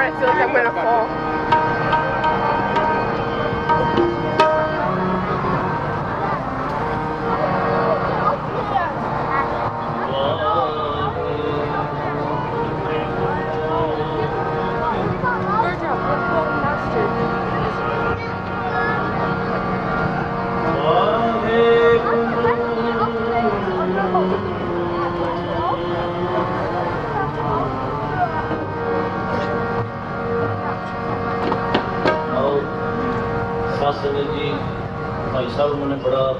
I feel like I'm gonna fall.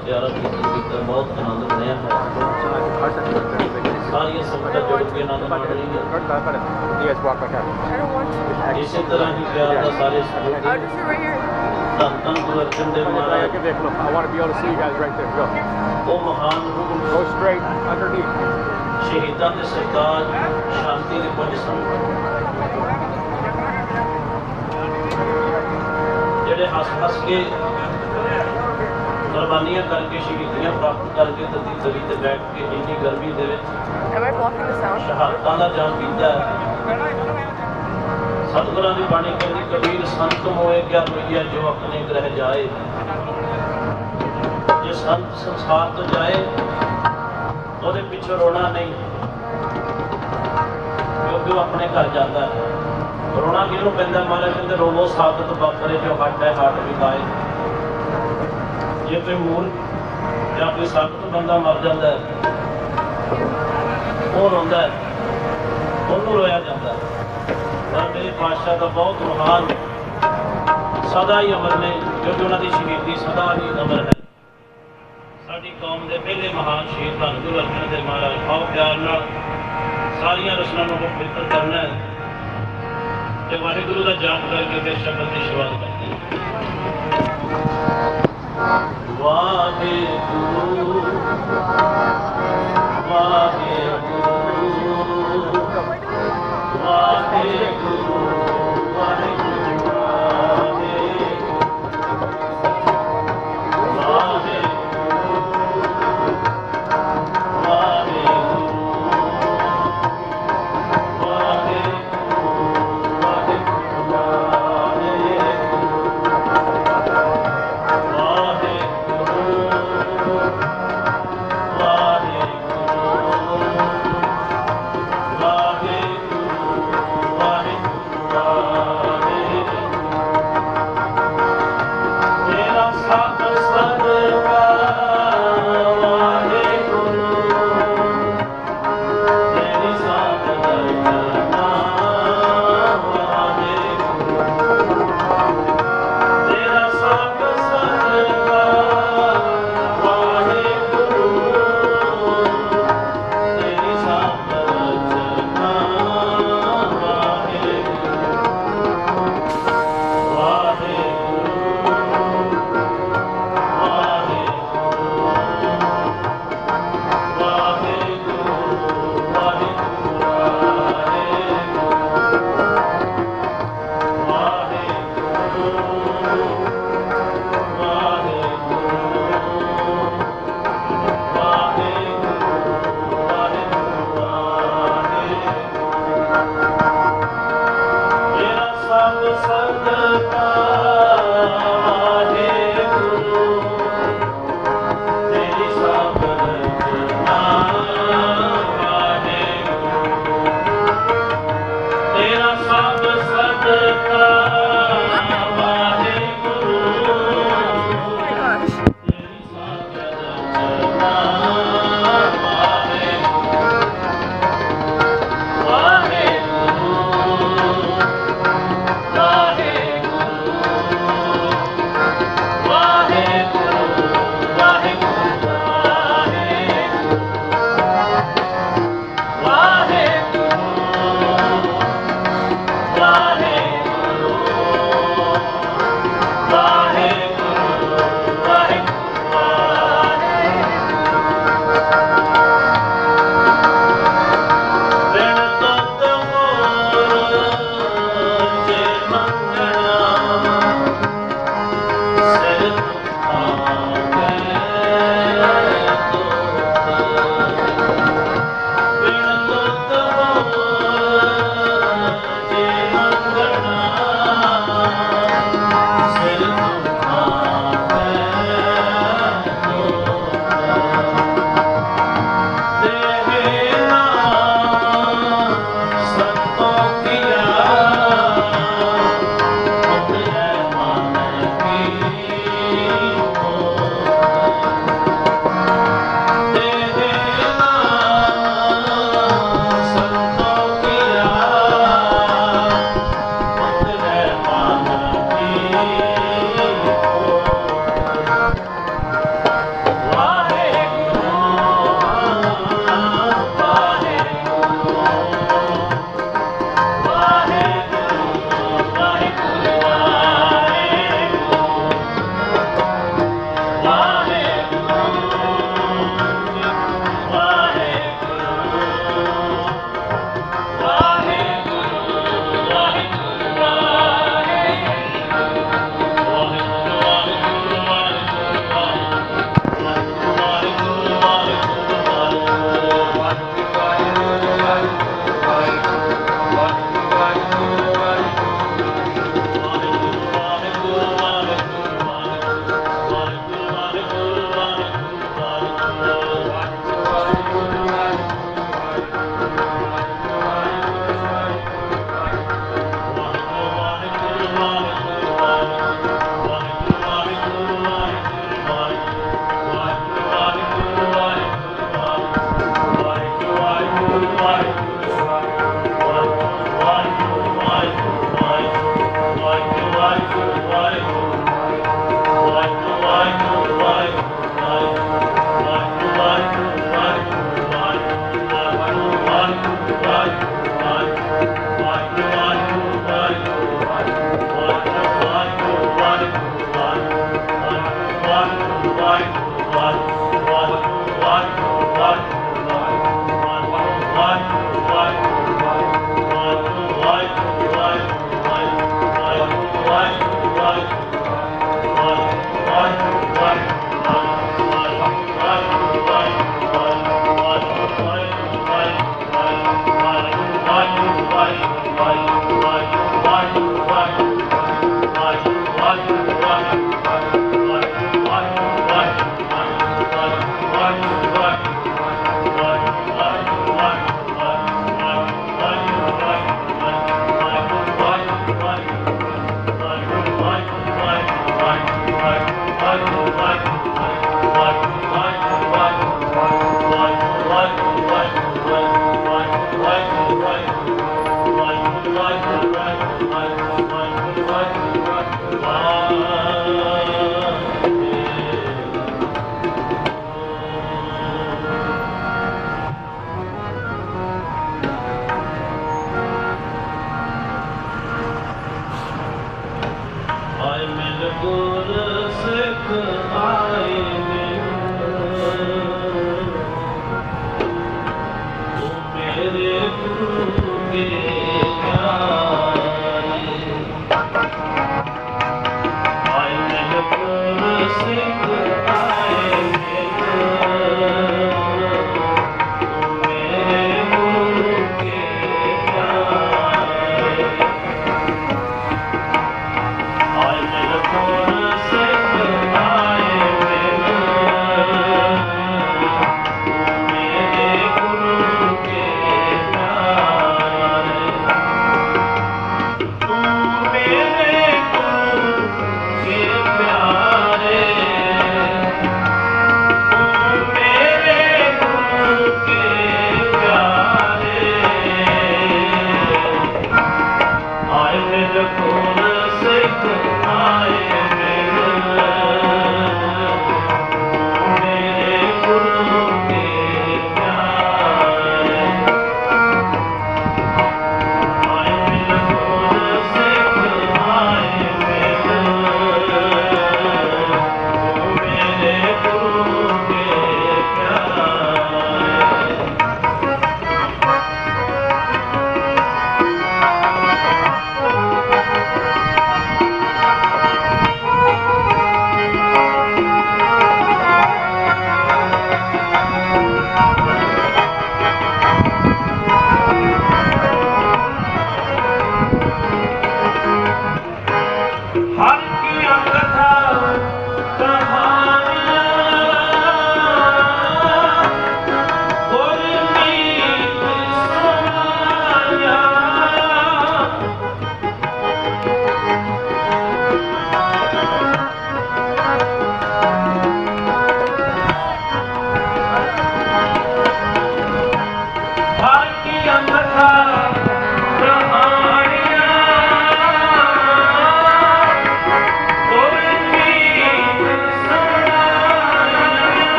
ਨੇ ਬੜਾ ਪਿਆਰਾ ਕੀਰਤਨ ਕੀਤਾ ਬਹੁਤ ਆਨੰਦ ਬਣਿਆ ਹੈ ਸਾਰੀਆਂ ਸੰਗਤਾਂ ਜੁੜ ਕੇ ਆਨੰਦ ਮਾਣ ਰਹੀਆਂ You guys walk back out. I don't want to. ਇਸੇ ਤਰ੍ਹਾਂ ਹੀ ਪਿਆਰ ਦਾ ਸਾਰੇ I'll ਸੰਗਤ just sit right here. ਧੰਨ ਧੰਨ ਗੁਰੂ ਅਰਜਨ ਦੇਵ ਮਹਾਰਾਜ Give Vic, look, I want to be able to see you guys right there. Go. ਉਹ ਮਹਾਨ Go straight underneath. ਸ਼ਹੀਦਾਂ ਦੇ ਸਰਤਾਜ ਸ਼ਾਂਤੀ ਦੇ ਪੁੰਜ ਸਨ ਜਿਹੜੇ ਹੱਸ ਹੱਸ ਕੇ ਕੁਰਬਾਨੀਆਂ ਕਰਕੇ ਸ਼ਹੀਦੀਆਂ ਪ੍ਰਾਪਤ ਕਰਕੇ ਤਦੀ ਤਵੀ ਤੇ ਬੈਠ ਕੇ ਇੰਨੀ ਗਰਮੀ ਦੇ ਵਿੱਚ Am I blocking the sound? ਸ਼ਹਾਦਤਾਂ ਦਾ ਜਾਮ ਪੀਂਦਾ ਸਤਿਗੁਰਾਂ ਦੀ ਬਾਣੀ ਕਹਿੰਦੀ ਕਬੀਰ ਸੰਤ ਮੋਏ ਕਿਆ ਰੁਈਆ ਜੋ ਆਪਣੇ ਗ੍ਰਹਿ ਜਾਏ। ਜੇ ਸੰਤ ਸੰਸਾਰ ਤੋਂ ਜਾਏ ਉਹਦੇ ਪਿੱਛੇ ਰੋਣਾ ਨਹੀਂ। ਕਿਉਂਕਿ ਉਹ ਆਪਣੇ ਘਰ ਜਾਂਦਾ ਹੈ। ਰੋਣਾ ਕਿਹਨੂੰ ਪੈਂਦਾ ਮਹਾਰਾਜ ਕਹਿੰਦੇ ਰੋਵੋ ਸਾਬਤ ਬਾਪਰੇ ਜੋ ਹੱਟ ਹੈ ਹੱਟ ਵਿਕਾਏ ਜੇ ਕੋਈ ਮੂਲ ਜਾਂ ਕੋਈ ਸਾਬਤ ਬੰਦਾ ਮਰ ਜਾਂਦਾ ਹੈ, ਉਹ ਰੋਂਦਾ ਉਹਨੂੰ ਰੋਇਆ ਜਾਂਦਾ ਪਰ ਮੇਰੇ ਪਾਤਸ਼ਾਹ ਦਾ ਬਹੁਤ ਮਹਾਨ ਸਦਾ ਹੀ ਅਮਰ ਨੇ, ਕਿਉਂਕਿ ਉਹਨਾਂ ਦੀ ਸ਼ਹੀਦੀ ਸਦਾ ਹੀ ਅਮਰ ਹੈ। ਸਾਡੀ ਕੌਮ ਦੇ ਪਹਿਲੇ ਮਹਾਨ ਸ਼ਹੀਦ ਧੰਨ ਗੁਰੂ ਅਰਜਨ ਦੇਵ ਮਹਾਰਾਜ, ਬਹੁਤ ਪਿਆਰ ਨਾਲ ਸਾਰੀਆਂ ਰਸਨਾਂ ਨੂੰ ਪਵਿੱਤਰ ਕਰਨਾ ਹੈ। ਤੇ ਵਾਹਿਗੁਰੂ ਦਾ ਜਾਪ ਕਰਕੇ ਫਿਰ ਸ਼ਬਦ ਦੀ ਸ਼ੁਰੂਆਤ ਕਰਦੇ ਹਾਂ। ਵਾਹਿਗੁਰੂ। ਸਤ ਆਏ